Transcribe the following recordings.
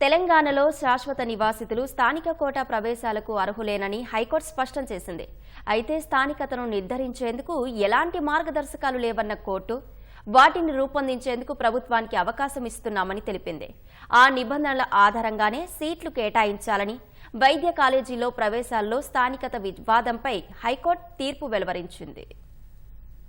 తెలంగాణలో శాశ్వత నివాసితులు స్థానిక కోటా ప్రవేశాలకు అర్హులేనని హైకోర్టు స్పష్టం చేసింది. అయితే స్థానికతను నిర్ధారించేందుకు ఎలాంటి మార్గదర్శకాలు లేవన్న కోర్టు వాటిని రూపొందించేందుకు ప్రభుత్వానికి అవకాశం ఇస్తున్నామని తెలిపింది. ఆ నిబంధనల ఆధారంగానే సీట్లు కేటాయించాలని వైద్య కాలేజీలో ప్రవేశాల్లో స్థానికత వివాదంపై హైకోర్టు తీర్పు వెలువరించింది.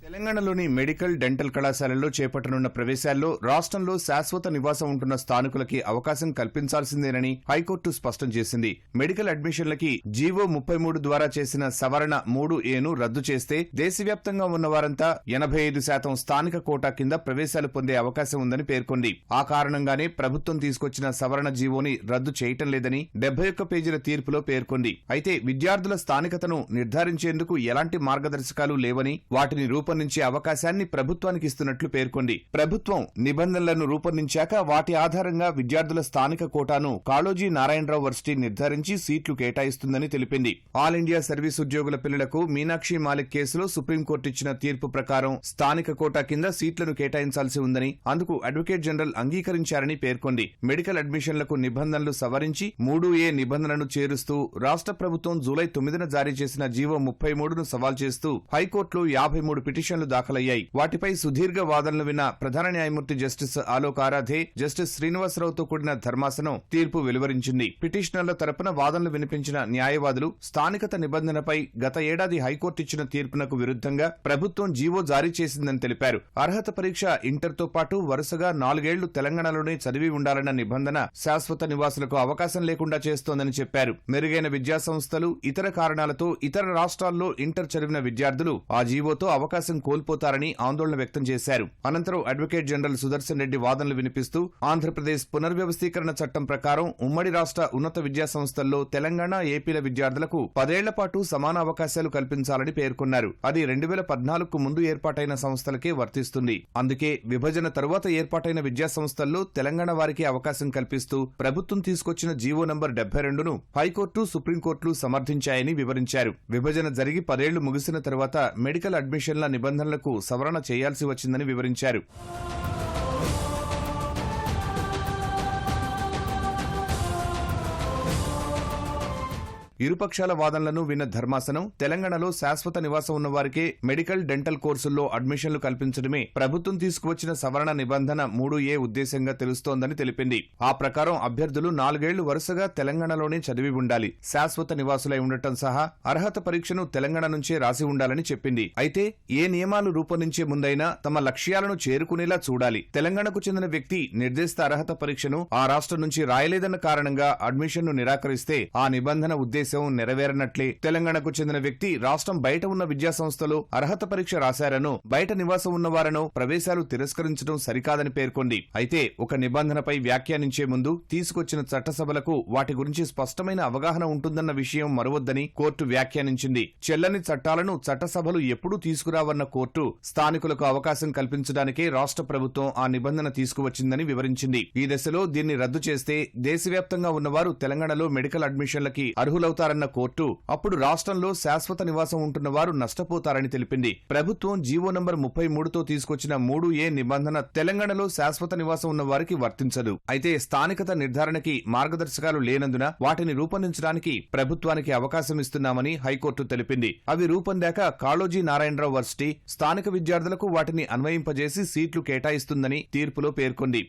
తెలంగాణలోని మెడికల్ డెంటల్ కళాశాలల్లో చేపట్టనున్న ప్రవేశాల్లో రాష్ట్రంలో శాశ్వత నివాసం ఉంటున్న స్థానికులకి అవకాశం కల్పించాల్సిందేనని హైకోర్టు స్పష్టం చేసింది. మెడికల్ అడ్మిషన్లకి జీవో ముప్పై మూడు ద్వారా చేసిన సవరణ మూడు ఏను రద్దు చేస్తే దేశవ్యాప్తంగా ఉన్న వారంతా ఎనభై ఐదు శాతం స్థానిక కోటా కింద ప్రవేశాలు పొందే అవకాశం ఉందని పేర్కొంది. ఆ కారణంగానే ప్రభుత్వం తీసుకొచ్చిన సవరణ జీవోని రద్దు చేయటం లేదని డెబ్బై ఒక్క పేజీల తీర్పులో పేర్కొంది. అయితే విద్యార్థుల స్థానికతను నిర్ధారించేందుకు ఎలాంటి మార్గదర్శకాలు లేవని వాటిని రూపొందించే అవకాశాన్ని ప్రభుత్వానికి ఇస్తున్నట్లు పేర్కొంది. ప్రభుత్వం నిబంధనలను రూపొందించాక వాటి ఆధారంగా విద్యార్థుల స్థానిక కోటాను కాళోజీ నారాయణరావు వర్సిటీ నిర్ధారించి సీట్లు కేటాయిస్తుందని తెలిపింది. ఆల్ ఇండియా సర్వీస్ ఉద్యోగుల పిల్లలకు మీనాక్షి మాలిక్ కేసులో సుప్రీంకోర్టు ఇచ్చిన తీర్పు ప్రకారం స్థానిక కోటా కింద సీట్లను కేటాయించాల్సి ఉందని అందుకు అడ్వకేట్ జనరల్ అంగీకరించారని పేర్కొంది. మెడికల్ అడ్మిషన్లకు నిబంధనలు సవరించి మూడు ఏ నిబంధనలను చేరుస్తూ రాష్ట్ర ప్రభుత్వం జూలై తొమ్మిదిన జారీ చేసిన జీవో ముప్పై మూడును సవాల్ చేస్తూ హైకోర్టులో యాభై మూడు పిటిషన్లు దాఖలయ్యాయి. వాటిపై సుదీర్ఘ వాదనలు విన్న ప్రధాన న్యాయమూర్తి జస్టిస్ ఆలోక్ ఆరాధే జస్టిస్ శ్రీనివాసరావుతో కూడిన ధర్మాసనం తీర్పు వెలువరించింది. పిటిషనర్ల తరపున వాదనలు వినిపించిన న్యాయవాదులు స్థానికత నిబంధనపై గత ఏడాది హైకోర్టు ఇచ్చిన తీర్పునకు విరుద్ధంగా ప్రభుత్వం జీవో జారీ చేసిందని తెలిపారు. అర్హత పరీక్ష ఇంటర్తో పాటు వరుసగా నాలుగేళ్ళు తెలంగాణలోనే చదివి ఉండాలన్న నిబంధన శాశ్వత నివాసులకు అవకాశం లేకుండా చేస్తోందని చెప్పారు. మెరుగైన విద్యాసంస్థలు ఇతర కారణాలతో ఇతర రాష్ట్రాల్లో ఇంటర్ చదివిన విద్యార్థులు ఆ జీవోతో అవకాశం కోల్పోతారని ఆందోళన వ్యక్తం చేశారు. అనంతరం అడ్వకేట్ జనరల్ సుదర్శన్ రెడ్డి వాదనలు వినిపిస్తూ ఆంధ్రప్రదేశ్ పునర్వ్యవస్థీకరణ చట్టం ప్రకారం ఉమ్మడి రాష్ట్ర ఉన్నత విద్యాసంస్థల్లో తెలంగాణ ఏపీల విద్యార్థులకు పదేళ్ళ పాటు సమాన అవకాశాలు కల్పించాలని పేర్కొన్నారు. అది రెండు వేల పద్నాలుగుకు ముందు ఏర్పాటైన సంస్థలకే వర్తిస్తుంది. అందుకే విభజన తరువాత ఏర్పాటైన విద్యాసంస్థల్లో తెలంగాణ వారికి అవకాశం కల్పిస్తూ ప్రభుత్వం తీసుకొచ్చిన జీవో నంబర్ డెబ్బై రెండును హైకోర్టు సుప్రీంకోర్టులు సమర్థించాయని వివరించారు. విభజన జరిగి పదేళ్ళు ముగిసిన తర్వాత మెడికల్ అడ్మిషన్ల నిబంధనలకు సవరణ చేయాల్సి వచ్చిందని వివరించారు. ఇరుపక్షాల వాదనలను విన్న ధర్మాసనం తెలంగాణలో శాశ్వత నివాసం ఉన్నవారికే మెడికల్ డెంటల్ కోర్సుల్లో అడ్మిషన్లు కల్పించడమే ప్రభుత్వం తీసుకువచ్చిన సవరణ నిబంధన మూడు ఏ ఉద్దేశంగా తెలుస్తోందని తెలిపింది. ఆ ప్రకారం అభ్యర్థులు నాలుగేళ్ళు వరుసగా తెలంగాణలోనే చదివి ఉండాలి. శాశ్వత నివాసులై ఉండటం సహా అర్హత పరీక్షను తెలంగాణ నుంచే రాసి ఉండాలని చెప్పింది. అయితే ఏ నియమాలు రూపొందించే ముందైనా తమ లక్ష్యాలను చేరుకునేలా చూడాలి. తెలంగాణకు చెందిన వ్యక్తి నిర్దేశిత అర్హత పరీక్షను ఆ రాష్ట్రం నుంచి రాయలేదన్న కారణంగా అడ్మిషన్ను నిరాకరిస్తే ఆ నిబంధన ఉద్దేశం నెరవేరనట్లే. తెలంగాణకు చెందిన వ్యక్తి రాష్ట్రం బయట ఉన్న విద్యా సంస్థలో అర్హత పరీక్ష రాశారను బయట నివాసం ఉన్నవారనో ప్రవేశాలు తిరస్కరించడం సరికాదని పేర్కొంది. అయితే ఒక నిబంధనపై వ్యాఖ్యానించే ముందు తీసుకొచ్చిన చట్టసభలకు వాటి గురించి స్పష్టమైన అవగాహన ఉంటుందన్న విషయం మరవద్దని కోర్టు వ్యాఖ్యానించింది. చెల్లని చట్టాలను చట్టసభలు ఎప్పుడూ తీసుకురావన్న కోర్టు స్థానికులకు అవకాశం కల్పించడానికే రాష్ట్ర ప్రభుత్వం ఆ నిబంధన తీసుకువచ్చిందని వివరించింది. ఈ దశలో దీన్ని రద్దు చేస్తే దేశవ్యాప్తంగా ఉన్నవారు తెలంగాణలో మెడికల్ అడ్మిషన్లకి అర్హులవుతారన్న కోర్టు అప్పుడు రాష్ట్రంలో శాశ్వత నివాసం ఉంటున్న వారు నష్టపోతారని తెలిపింది. ప్రభుత్వం జీవో నంబర్ ముప్పై మూడుతో తీసుకొచ్చిన మూడు ఏ నిబంధన తెలంగాణలో శాశ్వత నివాసం ఉన్న వారికి వర్తించదు. అయితే స్థానికత నిర్ధారణకి మార్గదర్శకాలు లేనందున వాటిని రూపొందించడానికి ప్రభుత్వానికి అవకాశం ఇస్తున్నామని హైకోర్టు తెలిపింది. అవి రూపొందాక కాళోజీ నారాయణరావు వర్సిటీ స్థానిక విద్యార్థులకు వాటిని అన్వయింపజేసి సీట్లు కేటాయిస్తుందని తీర్పులో పేర్కొంది.